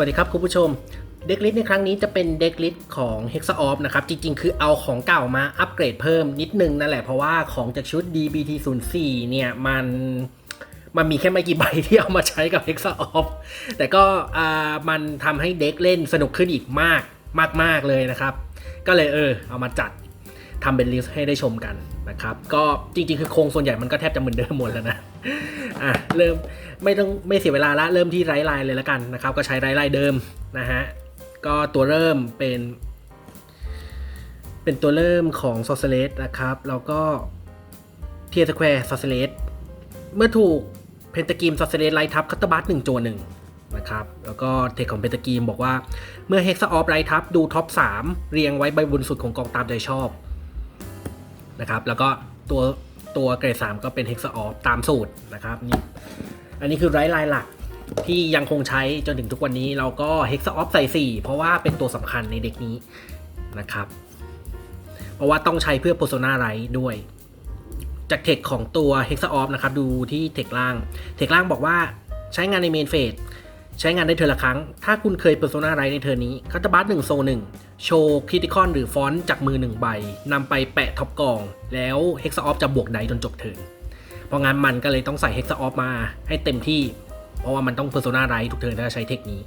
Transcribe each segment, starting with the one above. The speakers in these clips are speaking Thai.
วัสดีครับคุณผู้ชม เด็กลิสในครั้งนี้จะเป็นเด็กลิสของ h e x a o f นะครับ จริงๆ คือเอาของเก่ามาอัปเกรดเพิ่มนิดนึงนั่นแหละ เพราะว่าของจากชุด DBT 0 4 เนี่ยมันมันมีแค่ไม่กี่ใบที่เอามาใช้กับ h e x a o f แต่ก็อ่ามันทำให้เด็กเล่นสนุกขึ้นอีกมากมากมากๆเลยนะครับ ก็เลยเออเอามาจัด ทำเป็นลิสต์ให้ได้ชมกันนะครับ ก็จริงๆ คือโครงส่วนใหญ่มันก็แทบจะเหมือนเดิมหมดแล้วนะอะเริ่มไม่ต้องไม่เสียเวลาละเริ่มที่ไร้ลายเลยล้วกันนะครับ ก็ใช้ไร้ลายเดิมนะฮะก็ตัวเริ่มเป็น เป็นตัวเริ่มของ s o c i a l นะครับ แล้วก็เทียสแควร์ซอ c i a l เมื่อถูกเพนตากีมซอ c i a l e s ไล่ทับคัตเตอร์บัสหนึ่งโจหนึ่งนะครับ แล้วก็เทคของเพนตากีมบอกว่าเมื่อเฮกซ์ออฟไล่ทับดูท็อป 3 เรียงไว้ใบบนสุดของกองตามใจชอบ นะครับแล้วก็ตัวตัวเกรด3ก็เป็นเฮกซ์ออฟตามสูตรนะครับนี่อันนี้คือไร้ลายหลักที่ยังคงใช้จนถึงทุกวันนี้เราก็เฮกซ์ออฟใส่ 4 เพราะว่าเป็นตัวสำคัญในเด็กนี้นะครับ เพราะว่าต้องใช้เพื่อ Persona r i g h t ด้วย จากเทคของตัว Hexa Off นะครับ ดูที่เทคล่าง เทคล่างบอกว่าใช้งานในเมนเฟส ใช้งานได้เทอร์ละครั้ง ถ้าคุณเคย Persona r i g h t ในเทอร์นี้คัตบัสหนึ่งโซหนึ่งโชว์คริติคอนหรือฟอนต์จากมือหนึ่งใบนำไปแปะท็อปกอง แล้ว Hexa Off จะบวกไดจนจบเทิร์นพราะงั้นมันก็เลยต้องใส่ Hexa Off มาให้เต็มที่ เพราะว่ามันต้อง Persona r i g h t ทุกเทิร์นถ้าใช้เทคนี้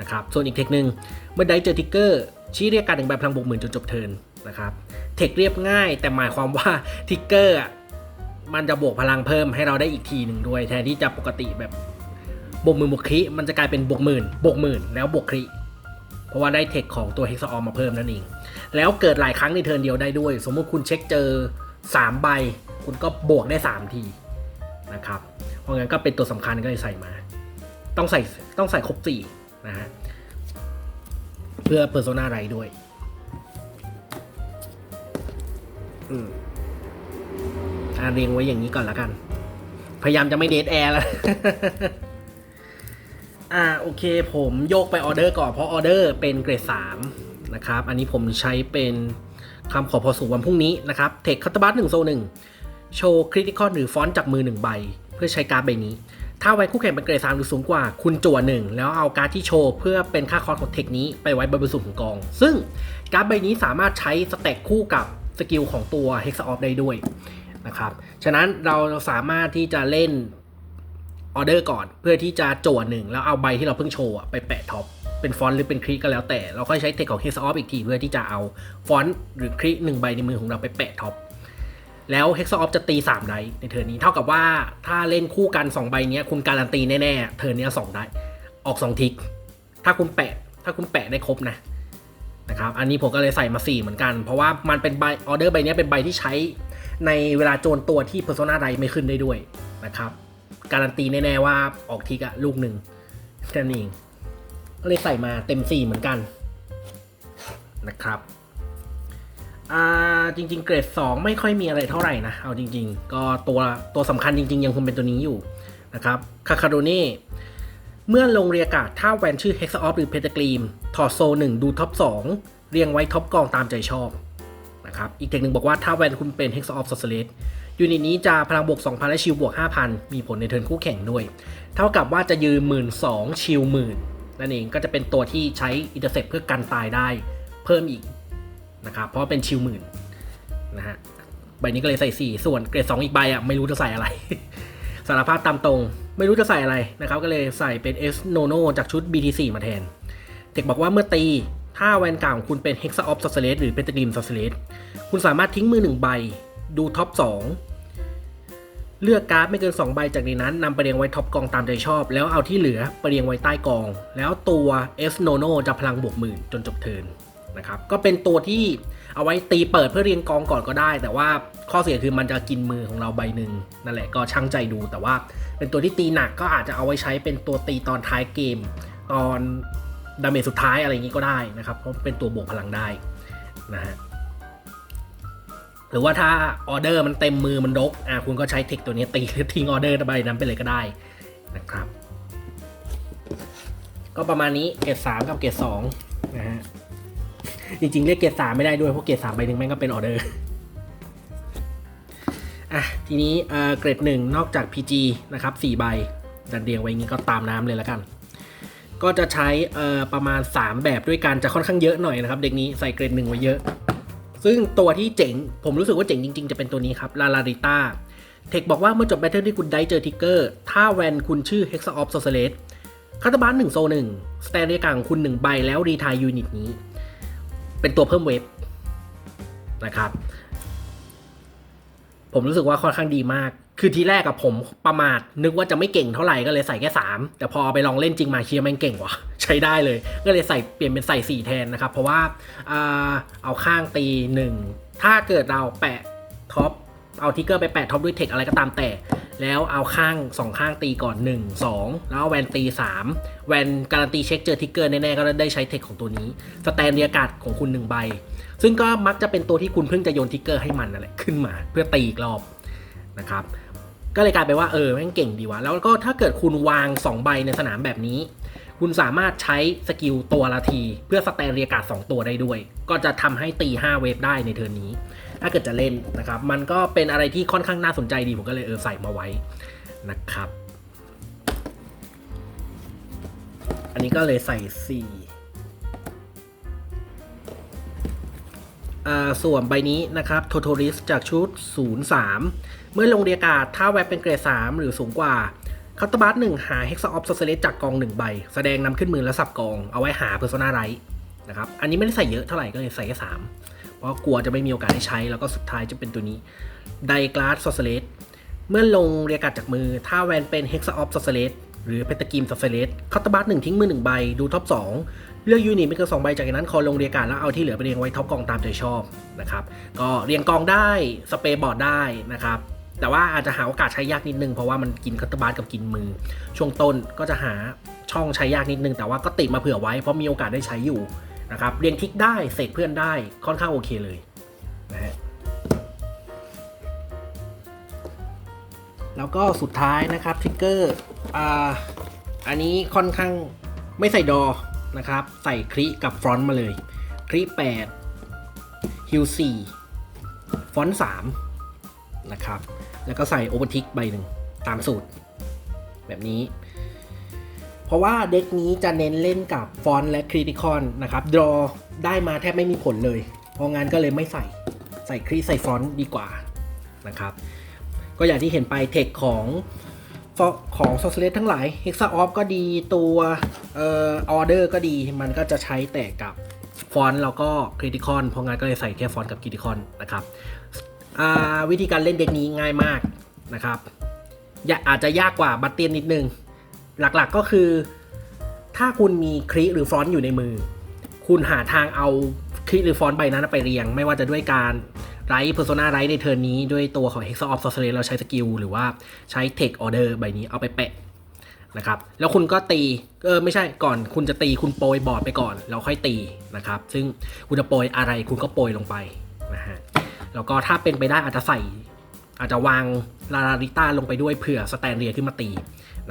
นะครับส่วนอีกเทคนึงเมื่อไดเจอทิกเกอร์ชี้เรียกการหนึ่งใบพลังบวกหมื่นจนจบเทิร์นนะครับเทคเรียบง่าย แต่หมายความว่าทิกเกอร์มันจะบวกพลังเพิ่มให้เราได้อีกทีหนึ่งด้วย แทนที่จะปกติแบบ บวกหมื่นบวกคริมันจะกลายเป็นบวกหมื่นบวกหมื่นแล้วบวกคริเพราะว่าได้เทคของตัวเฮกซ์ออมมาเพิ่มนั่นเอง แล้วเกิดหลายครั้งในเทิร์นเดียวได้ด้วย สมมุติคุณเช็คเจอ 3 ใบ คุณก็บวกได้ 3 ทีนะครับ เพราะงั้นก็เป็นตัวสำคัญก็เลยใส่มา ต้องใส่ต้องใส่ครบ4นะฮะเพื่อ Persona ไรด้วยอืมอ่าเรียงไว้อย่างนี้ก่อนละกัน พยายามจะไม่เดทแอร์แล้ว อ่าโอเค ผมโยกไปออเดอร์ก่อนเพราะออเดอร์เป็นเกรด3นะครับ อันนี้ผมใช้เป็นคำขอพอสู่วันพรุ่งนี้นะครับเทคคัตตบัสหนึ่งโซหนึ่งโชว์คริติคอนหรือฟอนต์จากมือหนึ่งใบ เพื่อใช้การ์ดใบนี้ ถ้าไว้คู่แข่งเป็นเกรด3หรือสูงกว่า คุณจั่วหนึ่งแล้วเอาการ์ดที่โชว์เพื่อเป็นค่าคอร์สของเทคนี้ไปไว้บนสุดของกอง ซึ่งการ์ดใบนี้สามารถใช้สเต็กคู่กับสกิลของตัว Hex Off ได้ด้วยนะครับ ฉะนั้นเราสามารถที่จะเล่น ออเดอร์ก่อนเพื่อที่จะโจทย์หนึ่งแล้วเอาใบที่เราเพิ่งโชว์ไปแปะท็อปเป็นฟอนต์หรือเป็นคลิกก็แล้วแต่ เราค่อยใช้เทคของ Hex Off อีกทีเพื่อที่จะเอาฟอนต์หรือคลิกหนึ่งใบในมือของเราไปแปะท็อปแล้ว Hex Off จะตี3ได้ในเทิร์นนี้เท่ากับว่าถ้าเล่นคู่กัน 2 ใบนี้คุณการันตีแน่ๆเทิร์นเนี้ย2ได้ ออก 2 ทิก ถ้าคุณแปะถ้าคุณแปะได้ครบนะนะครับอันนี้ผมก็เลยใส่มา 4 เหมือนกัน เพราะว่ามันเป็นใบออเดอร์ใบนี้เป็นใบที่ใช้ในเวลาโจรตัวที่ Persona ใดไม่ขึ้นได้ด้วยนะครับ การันตีแน่ๆว่าออกทิกอะลูกหนึ่งแค่นั้เองก็เลยใส่มาเต็ม4เหมือนกันนะครับอ่าจริง ๆ เกรด 2 ไม่ค่อยมีอะไรเท่าไหร่นะ เอาจริง ๆ ก็ตัวตัวสำคัญจริง ๆ ยังคงเป็นตัวนี้อยู่นะครับคาคาโดเน่เมื่อลงเรียการ์ดถ้าแวนชื่อ Hex Off หรือ Pentagrim ถอดโซ1ดูท็อป 2 เรียงไว้ท็อปกองตามใจชอบนะครับอีกเทคหนึ่งบอกว่าถ้าแวนคุณเป็น Hex Off s o c i a l e ยูนิตนี้จะพลังบวก 2,000 และชิลบวก 5,000 มีผลในเทิร์นคู่แข่งด้วย เท่ากับว่าจะยืน 1 2 0 0 0ชิลหมื่นนั่นเองก็จะเป็นตัวที่ใช้อินเตอร์เซปเพื่อกันตายได้เพิ่มอีกนะครับเพราะเป็นชิลหมื่นนะฮะใบนี้ก็เลยใส่ 4 ส่วนเกรด2อีกใบอะไม่รู้จะใส่อะไร สารภาพตามตรง ไม่รู้จะใส่อะไรนะครับก็เลยใส่เป็น S Nono จากชุด BT4 มาแทนเทคบอกว่าเมื่อตีถ้าแวนกลาของคุณเป็น Hexa of s o c i a l e s หรือ Pentagrim s o c i a l e s คุณสามารถทิ้งมือ1ใบ ดูท็อป 2 เลือกการ์ดไม่เกิน2ใบจากในนั้นนำไปเรียงไว้ท็อปกองตามใจชอบ แล้วเอาที่เหลือไปเรียงไว้ใต้กอง แล้วตัว S Nono จะพลังบวกหมื่นจนจบเทิร์นนะครับก็เป็นตัวที่เอาไว้ตีเปิดเพื่อเรียงกองก่อนก็ได้ แต่ว่าข้อเสียคือมันจะกินมือของเราใบหนึ่งนั่นแหละก็ช่างใจดู แต่ว่าเป็นตัวที่ตีหนักก็อาจจะเอาไว้ใช้เป็นตัวตีตอนท้ายเกม ตอนดาเมจสุดท้ายอะไรอย่างนี้ก็ได้นะครับเพราะเป็นตัวบวกพลังได้นะฮะ หรือว่าถ้าออเดอร์มันเต็มมือมันดกอะคุณก็ใช้เทคตัวนี้ตีหรือทิ้งออเดอร์ใบนั้นไปเลยก็ได้นะครับ ก็ประมาณนี้เกรดสามกับเกรดสองนะฮะจริงๆเรียกเกรดสามไม่ได้ด้วยเพราะเกรดสามใบหนึ่งแม่งก็เป็นออเดอร์อะทีนี้เอ่อเกรดหนึ่งนอกจาก PG นะครับสี่ใบดันเรียงไว้ย่างนี้ก็ตามน้ำเลยแล้วกัน ก็จะใช้เอ่อประมาณ 3 แบบด้วยกันจะค่อนข้างเยอะหน่อยนะครับ เด็กนี้ใส่เกรดหนึ่งไว้เยอะ ซึ่งตัวที่เจ๋ง ผมรู้สึกว่าเจ๋งจริง ๆ จะเป็นตัวนี้ครับลาลาริต้าเทคบอกว่าเมื่อจบแบทเทิลที่คุณได้เจอทิกเกอร์ ถ้าแวนคุณชื่อ Hex of s o c i a l e s คาตาบานหนึ่งโซหนึ่งสแตนเรียกางคุณหนึ่งใบแล้วรีทายยูนิตนี้ เป็นตัวเพิ่มเวฟนะครับ ผมรู้สึกว่าค่อนข้างดีมาก คือทีแรกกับผมประมาทนึกว่าจะไม่เก่งเท่าไหร่ก็เลยใส่แค่ 3 แต่พอเอาไปลองเล่นจริงมาเชียร์แม่งเก่งกว่ะใช้ได้เลย ก็เลยใส่เปลี่ยนเป็นใส่ 4 แทนนะครับ เพราะว่าเอาข้างตี 1 ถ้าเกิดเราแปะท็อปเอาทิกเกอร์ไปแปะท็อปด้วยเทคอะไรก็ตามแต่ แล้วเอาข้างสองข้างตีก่อน 1 2 แล้วเอาแวนตี 3 แวนการันตีเช็คเจอทิกเกอร์แน่ๆก็ได้ใช้เทคของตัวนี้ สแตนเรียกาศของคุณ1ใบ ซึ่งก็มักจะเป็นตัวที่คุณเพิ่งจะโยนทิกเกอร์ให้มันนั่นแหละขึ้นมาเพื่อตีอีกรอบนะครับ ก็เลยกลายเป็นว่าเออแม่งเก่งดีวะแล้วก็ถ้าเกิดคุณวาง 2 ใบในสนามแบบนี้ คุณสามารถใช้สกิลตัวละที เพื่อสแตนเรียกาศ2ตัวได้ด้วย ก็จะทำให้ตี5เวฟได้ในเทิร์นนี้ ถ้าเกิดจะเล่นนะครับ มันก็เป็นอะไรที่ค่อนข้างน่าสนใจดีผมก็เลยเออใส่มาไว้นะครับ อันนี้ก็เลยใส่4อ่าส่วนใบนี้นะครับ t o t o r i s จากชุด 03 เมื่อลงเรียกาศถ้าแวบเป็นเกรด 3 หรือสูงกว่าคาตาบัสหนึ่งหา Hexa of s o c i a l e s จากกอง1ใบ แสดงนำขึ้นมือแล้วสับกอง เอาไว้หา Persona r i g h t นะครับ อันนี้ไม่ได้ใส่เยอะเท่าไหร่ก็เลยใส่แค่3เพราะกลัวจะไม่มีโอกาสได้ใช้ แล้วก็สุดท้ายจะเป็นตัวนี้ไดกลาส s o c i a l e s เมื่อลงเรียกาศจากมือ ถ้าแวนเป็น Hexa of s o c i a l e s หรือเพตากิม s o c i a l e s คาตาบัสหนึ่งทิ้งมือหนึ่งใบ ดูท็อป2เลือกยูนิตไม่เกินสองใบ จากนั้นคอลงเรียการแล้วเอาที่เหลือไปเรียงไว้ท็อปกองตามใจชอบนะครับ ก็เรียงกองได้ สเปรย์บอร์ดได้นะครับ แต่ว่าอาจจะหาโอกาสใช้ยากนิดนึง เพราะว่ามันกินคัตเตอร์บาร์กับกินมือ ช่วงต้นก็จะหาช่องใช้ยากนิดนึง แต่ว่าก็ติดมาเผื่อไว้เพราะมีโอกาสได้ใช้อยู่นะครับเรียงทิกได้เสกเพื่อนได้ค่อนข้างโอเคเลยนะฮะแล้วก็สุดท้ายนะครับทริกเกอร์อ่าอันนี้ค่อนข้างไม่ใส่ดอนะครับ ใส่คลิกับฟรอนต์มาเลย คลิ8ฮิว4ฟอนต์3 นะครับ แล้วก็ใส่โอเวอร์ทิกใบหนึ่งตามสูตร แบบนี้ เพราะว่าเด็กนี้จะเน้นเล่นกับฟอนต์และคริติคอนนะครับดรอได้มาแทบไม่มีผลเลย เพราะงั้นก็เลยไม่ใส่ใส่คริใส่ฟอนต์ดีกว่านะครับ ก็อย่างที่เห็นไปเทคของของซอสเลสทั้งหลาย Hexa Off ก็ดีตัวเอ่อออเดอร์ก็ดีมันก็จะใช้แต่กับฟอนต์แล้วก็คริติคอนเพราะงั้นก็เลยใส่แค่ฟอนต์กับคริติคอนนะครับ วิธีการเล่นเด็กนี้ง่ายมากนะครับอาจจะยากกว่าบัตเตียนนิดนึง หลักๆก็คือ ถ้าคุณมีคริหรือฟอนต์อยู่ในมือ คุณหาทางเอาคริหรือฟอนต์ใบนั้นไปเรียง ไม่ว่าจะด้วยการไรเพอร์โซนาไรในเทิร์นนี้ด้วยตัวของ Hex of Sorcerer เราใช้สกิลหรือว่าใช้ Take Order ใบนี้เอาไปแปะนะครับแล้วคุณก็ตีเออไม่ใช่ก่อนคุณจะตีคุณโปรยบอร์ดไปก่อน แล้วค่อยตีนะครับ ซึ่งคุณจะโปรยอะไรคุณก็โปรยลงไปนะฮะ แล้วก็ถ้าเป็นไปได้อาจจะใส่ อาจจะวางลาลาริต้าลงไปด้วยเผื่อสแตนเรียขึ้นมาตี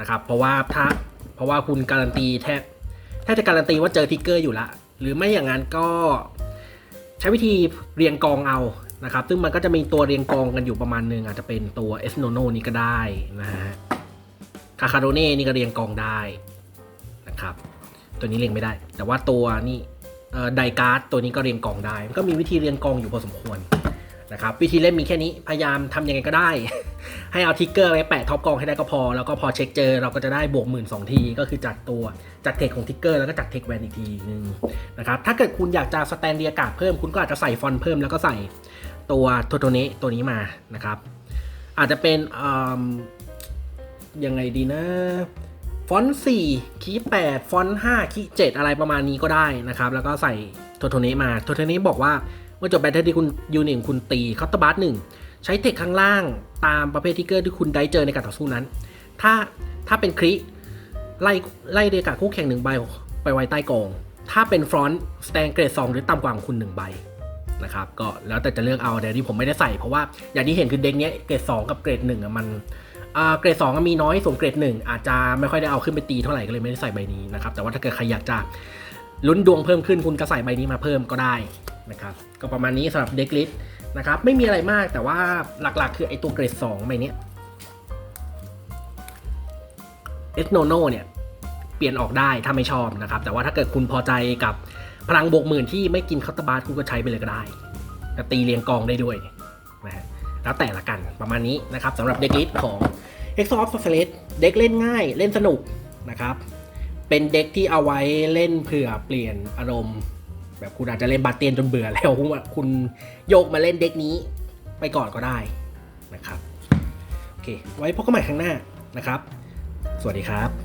นะครับ เพราะว่าถ้าเพราะว่าคุณการันตีแทบแทบจะการันตีว่าเจอทิกเกอร์อยู่ละ หรือไม่อย่างนั้นก็ใช้วิธีเรียงกองเอานะครับ ซึ่งมันก็จะมีตัวเรียงกองกันอยู่ประมาณหนึง อาจจะเป็นตัวเอสโนโนนี่ก็ได้นะฮะคาคาโดเน่นี่ก็เรียงกองได้นะครับ ตัวนี้เรียงไม่ได้ แต่ว่าตัวนี่ไดการ์ดตัวนี้ก็เรียงกองได้มันก็มีวิธีเรียงกองอยู่พอสมควร นะครับวิธีเล่นมีแค่นี้พยายามทำยังไงก็ได้ ให้เอาทิกเกอร์ไปแปะท็อปกองให้ได้ก็พอ แล้วก็พอเช็คเจอเราก็จะได้บวกหมื่นสองที ก็คือจัดตัวจัดเทคของทิกเกอร์แล้วก็จัดเทคแวนอีกทีนึงนะครับถ้าเกิดคุณอยากจะสแตนเดียกาดเพิ่มคุณก็อาจจะใส่ฟอนต์เพิ่มแล้วก็ใส่ตัวโทโทเนตัวนี้มานะครับ อาจจะเป็นยังไงดีนะฟอนต์4คีย์8ฟอนต์5คีย์7อะไรประมาณนี้ก็ได้นะครับ แล้วก็ใส่โทโทเนมาโทโทเนบอกว่า มื่อจบแบตเตอร์ที่คุณยูนิตคุณตีเคาน์เตอร์บัสหนึ่งใช้เทคข้างล่างตามประเภททิกเกอร์ที่คุณได้เจอในการต่อสู้นั้น ถ้าถ้าเป็นคริไล่ไล่เดกาคู่แข่งหนึ่งใบไปไว้ใต้กอง ถ้าเป็นฟรอนต์สแตนเกรด2หรือต่ำกว่าของคุณหนึ่งใบนะครับก็แล้วแต่จะเลือกเอาแต่ที่ผมไม่ได้ใส่เพราะว่าอย่างที่เห็นคือเด็กเนี้ยเกรด2กับเกรด1อะมันอ่าเกรด2มีน้อยส่วนเกรด1อาจจะไม่ค่อยได้เอาขึ้นไปตีเท่าไหร่ก็เลยไม่ได้ใส่ใบนี้นะครับแต่ว่าถ้าเกิดใครอยากจะลุ้นดวงเพิ่มขึ้นคุณก็ใส่ใบนี้มาเพิ่มก็ได้ นะครับก็ประมาณนี้สำหรับเด็กลิสนะครับไม่มีอะไรมากแต่ว่าหลักๆ คือไอตัวเกรด2ใบนี้เอสโนโนเนี่ยเปลี่ยนออกได้ถ้าไม่ชอบนะครับ แต่ว่าถ้าเกิดคุณพอใจกับพลังบวกหมื่นที่ไม่กินคาตบาสคุณก็ใช้ไปเลยก็ได้แต่ตีเรียงกองได้ด้วยนะฮะแล้วแต่ละกันประมาณนี้นะครับสำหรับเด็กลิสของ e x o f s o c i a l i s เด็กเล่นง่ายเล่นสนุกนะครับ เป็นเด็กที่เอาไว้เล่นเผื่อเปลี่ยนอารมณ์ แบบคุณอาจจะเล่นบาเตียนจนเบื่อแล้วคุณโยกมาเล่นเด็กนี้ไปก่อนก็ได้นะครับ โอเค ไว้พบกันใหม่ครั้งหน้านะครับ สวัสดีครับ